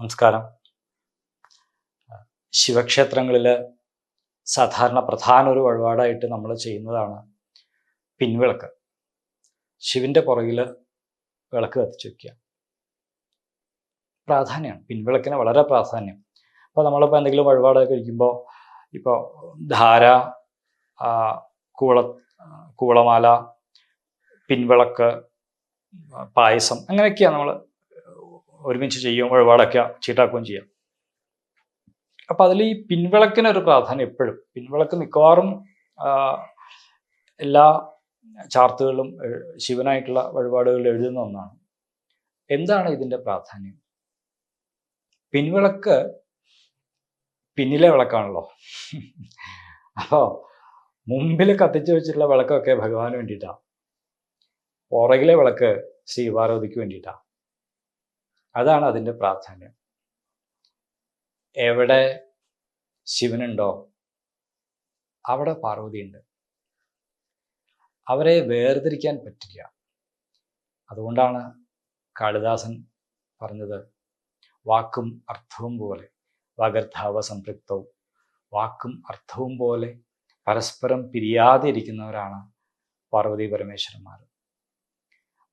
നമസ്കാരം. ശിവക്ഷേത്രങ്ങളിൽ സാധാരണ പ്രധാന ഒരു വഴിപാടായിട്ട് നമ്മൾ ചെയ്യുന്നതാണ് പിൻവിളക്ക്. ശിവന്റെ പുറകിൽ വിളക്ക് കത്തിച്ചു വയ്ക്കുക പ്രാധാന്യമാണ് പിൻവിളക്കിന് വളരെ പ്രാധാന്യം. അപ്പോൾ നമ്മളിപ്പോൾ എന്തെങ്കിലും വഴിപാട് കഴിക്കുമ്പോൾ ഇപ്പോൾ ധാര കൂള കൂളമാല പിൻവിളക്ക് പായസം അങ്ങനെയൊക്കെയാണ് നമ്മൾ ഒരുമിച്ച് ചെയ്യും വഴിപാടൊക്കെ ചീട്ടാക്കുകയും ചെയ്യാം. അപ്പൊ അതിൽ ഈ പിൻവിളക്കിനൊരു പ്രാധാന്യം എപ്പോഴും? പിൻവിളക്ക് മിക്കവാറും എല്ലാ ചാർത്തുകളിലും ശിവനായിട്ടുള്ള വഴിപാടുകളിൽ എഴുതുന്ന ഒന്നാണ്. എന്താണ് ഇതിന്റെ പ്രാധാന്യം? പിൻവിളക്ക് പിന്നിലെ വിളക്കാണല്ലോ. അപ്പോൾ മുമ്പിൽ കത്തിച്ചു വെച്ചിട്ടുള്ള വിളക്കൊക്കെ ഭഗവാന് വേണ്ടിയിട്ടാണ് പുറകിലെ വിളക്ക് ശ്രീ പാർവതിക്ക് വേണ്ടിയിട്ടാ. അതാണ് അതിന്റെ പ്രാധാന്യം. എവിടെ ശിവനുണ്ടോ അവിടെ പാർവതിയുണ്ട്. അവരെ വേർതിരിക്കാൻ പറ്റില്ല. അതുകൊണ്ടാണ് കാളിദാസൻ പറഞ്ഞത് വാക്കും അർത്ഥവും പോലെ വകർത്താവ സംതൃപ്തവും വാക്കും അർത്ഥവും പോലെ പരസ്പരം പിരിയാതെ ഇരിക്കുന്നവരാണ് പാർവതി പരമേശ്വരന്മാർ.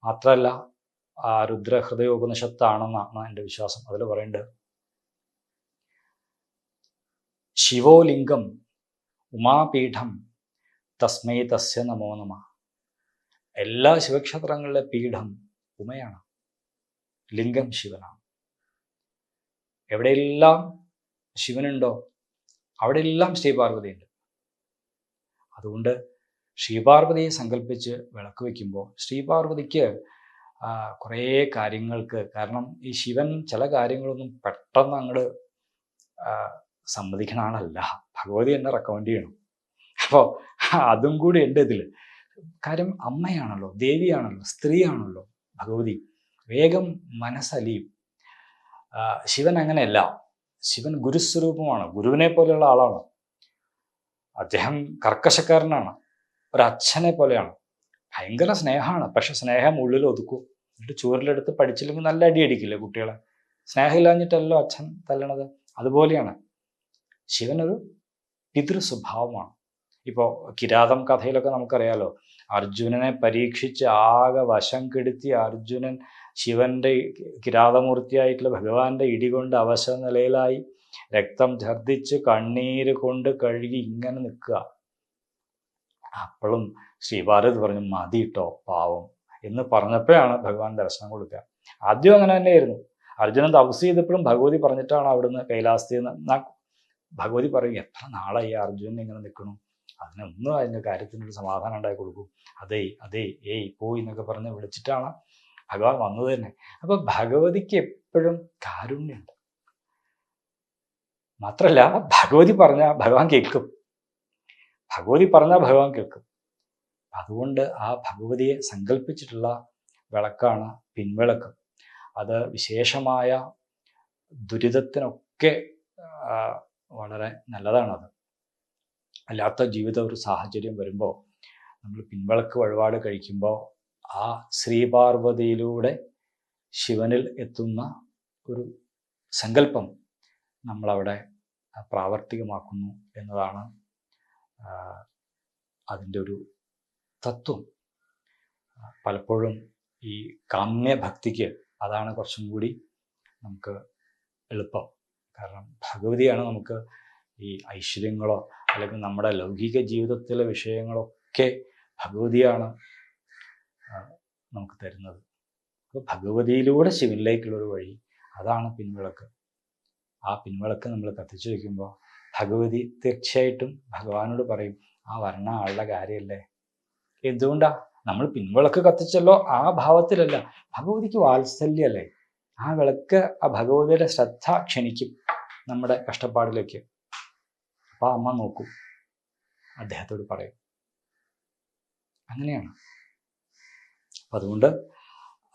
മാത്രമല്ല ആ രുദ്രഹൃദയോപനിഷത്താണെന്നാണ് എന്റെ വിശ്വാസം അതിൽ പറയുന്നുണ്ട് ശിവോലിംഗം ഉമാപീഠം തസ്മൈ തസ്യ നമോ നമ. എല്ലാ ശിവക്ഷേത്രങ്ങളിലെ പീഠം ഉമയാണ്. ലിംഗം ശിവനാണ്. എവിടെയെല്ലാം ശിവനുണ്ടോ അവിടെയെല്ലാം ശ്രീപാർവതിയുണ്ട്. അതുകൊണ്ട് ശ്രീപാർവതിയെ സങ്കല്പിച്ച് വിളക്ക് വയ്ക്കുമ്പോൾ ശ്രീപാർവതിക്ക് കുറേ കാര്യങ്ങൾക്ക്. കാരണം ഈ ശിവൻ ചില കാര്യങ്ങളൊന്നും പെട്ടെന്ന് അങ്ങോട്ട് സമ്മതിക്കണ ആളല്ല. ഭഗവതി എന്നെ റെക്കമെൻഡ് ചെയ്യണം. അപ്പോൾ അതും കൂടി ഉണ്ട് ഇതിൽ കാര്യം അമ്മയാണല്ലോ ദേവിയാണല്ലോ സ്ത്രീയാണല്ലോ ഭഗവതി. വേഗം മനസ്സലിയും. ശിവൻ അങ്ങനെയല്ല. ശിവൻ ഗുരുസ്വരൂപമാണ്. ഗുരുവിനെ പോലെയുള്ള ആളാണ്. അദ്ദേഹം കർക്കശക്കാരനാണ്. ഒരച്ഛനെ പോലെയാണ്. ഭയങ്കര സ്നേഹമാണ് പക്ഷെ സ്നേഹം ഉള്ളിൽ ഒതുക്കും. എന്നിട്ട് ചൂരിലെടുത്ത് പഠിച്ചില്ലെങ്കിൽ നല്ല അടി അടിക്കില്ലേ കുട്ടികളെ? സ്നേഹമില്ലാഞ്ഞിട്ടല്ലോ അച്ഛൻ തല്ലണത്. അതുപോലെയാണ്. ശിവനൊരു പിതൃ സ്വഭാവമാണ് ഇപ്പോൾ കിരാതം കഥയിലൊക്കെ നമുക്കറിയാലോ അർജുനനെ പരീക്ഷിച്ച് ആകെ വശം കെടുത്തി അർജുനൻ ശിവന്റെ കിരാതമൂർത്തിയായിട്ടുള്ള ഭഗവാന്റെ ഇടികൊണ്ട് അവശ നിലയിലായി രക്തം ഛർദ്ദിച്ച് കണ്ണീര് കൊണ്ട് കഴുകി ഇങ്ങനെ നിൽക്കുക. അപ്പോഴും ശ്രീഭാരത് പറഞ്ഞു മതി കേട്ടോ പാവം. എന്ന് പറഞ്ഞപ്പോഴാണ് ഭഗവാൻ ദർശനം കൊടുക്കുക. ആദ്യം അങ്ങനെ തന്നെയായിരുന്നു. അർജുനൻ തപസ് ചെയ്തപ്പോഴും ഭഗവതി പറഞ്ഞിട്ടാണ് അവിടുന്ന് കൈലാസത്തിൽ നിന്ന് ഭഗവതി പറയും എത്ര നാളായി അർജുനൻ ഇങ്ങനെ നിൽക്കണം? അതിനൊന്നും അതിന്റെ കാര്യത്തിനൊരു സമാധാനം ഉണ്ടായി കൊടുക്കും. അതേ അതേ ഏയ് പോയി എന്നൊക്കെ പറഞ്ഞ് വിളിച്ചിട്ടാണ് ഭഗവാൻ വന്നത് തന്നെ. അപ്പൊ ഭഗവതിക്ക് എപ്പോഴും കാരുണ്യമുണ്ട്. മാത്രല്ല ഭഗവതി പറഞ്ഞ ഭഗവാൻ കേൾക്കും. ഭഗവതി പറഞ്ഞാൽ ഭഗവാൻ കേൾക്കും. അതുകൊണ്ട് ആ ഭഗവതിയെ സങ്കല്പിച്ചിട്ടുള്ള വിളക്കാണ് പിൻവിളക്ക്. അത് വിശേഷമായ ദുരിതത്തിനൊക്കെ വളരെ നല്ലതാണത്. അല്ലാത്ത ജീവിത ഒരു സാഹചര്യം വരുമ്പോൾ നമ്മൾ പിൻവിളക്ക് വഴിപാട് കഴിക്കുമ്പോൾ ആ ശ്രീപാർവതിയിലൂടെ ശിവനിൽ എത്തുന്ന ഒരു സങ്കല്പം നമ്മളവിടെ പ്രാവർത്തികമാക്കുന്നു എന്നതാണ് അതിന്റെ ഒരു തത്വം. പലപ്പോഴും ഈ കാമ്യഭക്തിക്ക് അതാണ് കുറച്ചും കൂടി നമുക്ക് എളുപ്പം. കാരണം ഭഗവതിയാണ് നമുക്ക് ഈ ഐശ്വര്യങ്ങളോ അല്ലെങ്കിൽ നമ്മുടെ ലൗകിക ജീവിതത്തിലെ വിഷയങ്ങളൊക്കെ ഭഗവതിയാണ് നമുക്ക് തരുന്നത്. അപ്പോൾ ഭഗവതിയിലൂടെ ശിവനിലേക്കുള്ളൊരു വഴി അതാണ് പിൻവിളക്ക്. ആ പിൻവിളക്ക് നമ്മൾ കത്തിച്ചു വയ്ക്കുമ്പോൾ ഭഗവതി തീർച്ചയായിട്ടും ഭഗവാനോട് പറയും ആ വരണ ആളുടെ കാര്യമല്ലേ എന്തുകൊണ്ടാ? നമ്മൾ പിൻവിളക്ക് കത്തിച്ചല്ലോ ആ ഭാവത്തിലല്ല. ഭഗവതിക്ക് വാത്സല്യല്ലേ ആ വിളക്ക് ആ ഭഗവതിയുടെ ശ്രദ്ധ ക്ഷണിക്കും നമ്മുടെ കഷ്ടപ്പാടിലേക്ക്. അപ്പൊ അമ്മ നോക്കും. അദ്ദേഹത്തോട് പറയും. അങ്ങനെയാണ്. അപ്പൊ അതുകൊണ്ട്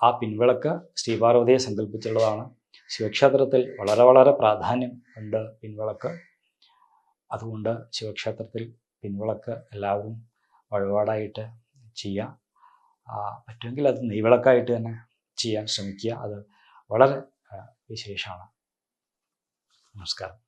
ആ പിൻവിളക്ക് ശ്രീപാർവതിയെ സങ്കല്പിച്ചുള്ളതാണ് ശിവക്ഷേത്രത്തിൽ വളരെ വളരെ പ്രാധാന്യം ഉണ്ട് പിൻവിളക്ക്. അതുകൊണ്ട് ശിവക്ഷേത്രത്തിൽ പിൻവിളക്ക് എല്ലാവരും വഴിപാടായിട്ട് ചെയ്യുക ആ, പറ്റുമെങ്കിൽ അത് നെയ്വിളക്കായിട്ട് തന്നെ ചെയ്യാൻ ശ്രമിക്കുക. അത് വളരെ വിശേഷമാണ്. നമസ്കാരം.